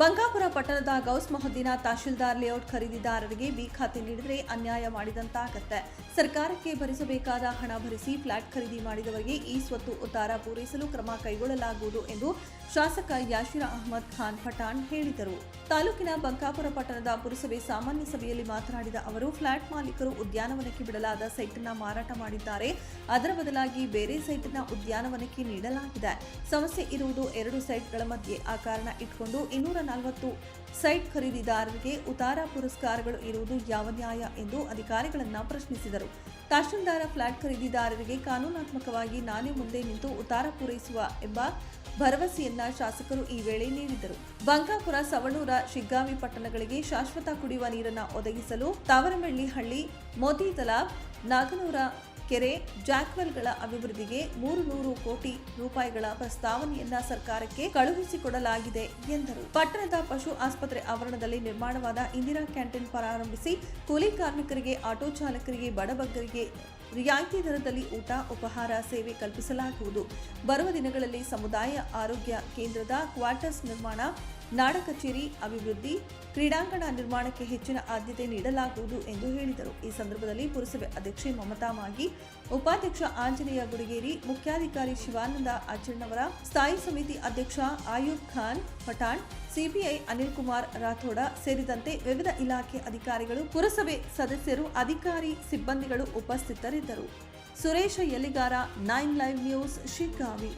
ಬಂಕಾಪುರ ಪಟ್ಟಣದ Gauss ಮೊಹದ್ದೀನ tahsildar layout ಖರೀದಿದಾರರಿಗೆ B ಖಾತೆ ನೀಡಿದರೆ ಅನ್ಯಾಯ ಮಾಡಿದಂತಾಗತ್ತೆ. ಸರ್ಕಾರಕ್ಕೆ ಭರಿಸಬೇಕಾದ ಹಣ ಭರಿಸಿ ಫ್ಲಾಟ್ ಖರೀದಿ ಮಾಡಿದವರಿಗೆ ಈ ಸ್ವತ್ತು ಉತ್ತಾರ ಪೂರೈಸಲು ಕ್ರಮ ಕೈಗೊಳ್ಳಲಾಗುವುದು ಎಂದು ಶಾಸಕ ಯಾಶಿರ್ ಅಹಮದ್ ಖಾನ್ ಪಠಾಣ್ ಹೇಳಿದರು. ತಾಲೂಕಿನ ಬಂಕಾಪುರ ಪಟ್ಟಣದ ಪುರಸಭೆ ಸಾಮಾನ್ಯ ಸಭೆಯಲ್ಲಿ ಮಾತನಾಡಿದ ಅವರು, ಫ್ಲಾಟ್ ಮಾಲೀಕರು ಉದ್ಯಾನವನಕ್ಕೆ ಬಿಡಲಾದ ಸೈಟ್ನ ಮಾರಾಟ ಮಾಡಿದ್ದಾರೆ. ಅದರ ಬದಲಾಗಿ ಬೇರೆ ಸೈಟ್ನ ಉದ್ಯಾನವನಕ್ಕೆ ನೀಡಲಾಗಿದೆ. ಸಮಸ್ಯೆ ಇರುವುದು ಎರಡು ಸೈಟ್ಗಳ ಮಧ್ಯೆ. ಆ ಕಾರಣ ಇಟ್ಕೊಂಡು ಇನ್ನೂರ ನಲವತ್ತು ಸೈಟ್ ಖರೀದಿದಾರರಿಗೆ ಉತಾರ ಪುರಸ್ಕಾರಗಳು ಇರುವುದು ಯಾವ ನ್ಯಾಯ ಎಂದು ಅಧಿಕಾರಿಗಳನ್ನು ಪ್ರಶ್ನಿಸಿದರು. ತಹಶೀಲ್ದಾರ ಫ್ಲಾಟ್ ಖರೀದಿದಾರರಿಗೆ ಕಾನೂನಾತ್ಮಕವಾಗಿ ನಾನೇ ಮುಂದೆ ನಿಂತು ಉತಾರ ಪೂರೈಸುವ ಎಂಬ ಭರವಸೆಯನ್ನ ಶಾಸಕರು ಈ ವೇಳೆ ನೀಡಿದರು. ಬಂಕಾಪುರ, ಸವಣೂರ, ಶಿಗ್ಗಾವಿ ಪಟ್ಟಣಗಳಿಗೆ ಶಾಶ್ವತ ಕುಡಿಯುವ ನೀರನ್ನು ಒದಗಿಸಲು ತಾವರಮೆಳ್ಳಿ ಹಳ್ಳಿ ಮೋತಿ ತಲಾಬ್ ನಾಗನೂರ ಕೆರೆ, ಜಾಕ್ವೆಲ್ಗಳ ಅಭಿವೃದ್ಧಿಗೆ ಮೂರು ನೂರು ಕೋಟಿ ರೂಪಾಯಿಗಳ ಪ್ರಸ್ತಾವನೆಯನ್ನ ಸರ್ಕಾರಕ್ಕೆ ಕಳುಹಿಸಿಕೊಡಲಾಗಿದೆ ಎಂದರು. ಪಟ್ಟಣದ ಪಶು ಆಸ್ಪತ್ರೆ ಆವರಣದಲ್ಲಿ ನಿರ್ಮಾಣವಾದ ಇಂದಿರಾ ಕ್ಯಾಂಟೀನ್ ಪ್ರಾರಂಭಿಸಿ, ಕೂಲಿ ಕಾರ್ಮಿಕರಿಗೆ, ಆಟೋ ಚಾಲಕರಿಗೆ ಬಡಬಗ್ಗರಿಗೆ ರಿಯಾಯಿತಿ ದರದಲ್ಲಿ ಊಟ, ಉಪಹಾರ, ಸೇವೆ ಕಲ್ಪಿಸಲಾಗುವುದು. ಬರುವ ದಿನಗಳಲ್ಲಿ ಸಮುದಾಯ ಆರೋಗ್ಯ ಕೇಂದ್ರದ ಕ್ವಾರ್ಟರ್ಸ್ ನಿರ್ಮಾಣ ನಾಡ ಕಚೇರಿ ಅಭಿವೃದ್ಧಿ ಕ್ರೀಡಾಂಗಣ ನಿರ್ಮಾಣಕ್ಕೆ ಹೆಚ್ಚಿನ ಆದ್ಯತೆ ನೀಡಲಾಗುವುದು ಎಂದು ಹೇಳಿದರು. ಈ ಸಂದರ್ಭದಲ್ಲಿ ಪುರಸಭೆ ಅಧ್ಯಕ್ಷೆ ಮಮತಾ ಮಾಗಿ, ಉಪಾಧ್ಯಕ್ಷ ಆಂಜನೇಯ ಗುಡಿಗೇರಿ, ಮುಖ್ಯಾಧಿಕಾರಿ ಶಿವಾನಂದ ಆಚರಣವರ, ಸ್ಥಾಯಿ ಸಮಿತಿ ಅಧ್ಯಕ್ಷ ಆಯೂಬ್ ಖಾನ್ ಪಠಾಣ್, ಸಿಬಿಐ ಅನಿಲ್ ಕುಮಾರ್ ರಾಥೋಡ ಸೇರಿದಂತೆ ವಿವಿಧ ಇಲಾಖೆ ಅಧಿಕಾರಿಗಳು, ಪುರಸಭೆ ಸದಸ್ಯರು, ಅಧಿಕಾರಿ ಸಿಬ್ಬಂದಿಗಳು ಉಪಸ್ಥಿತರಿದ್ದರು. Suresh Yaligar, nine live news, Shiggavi.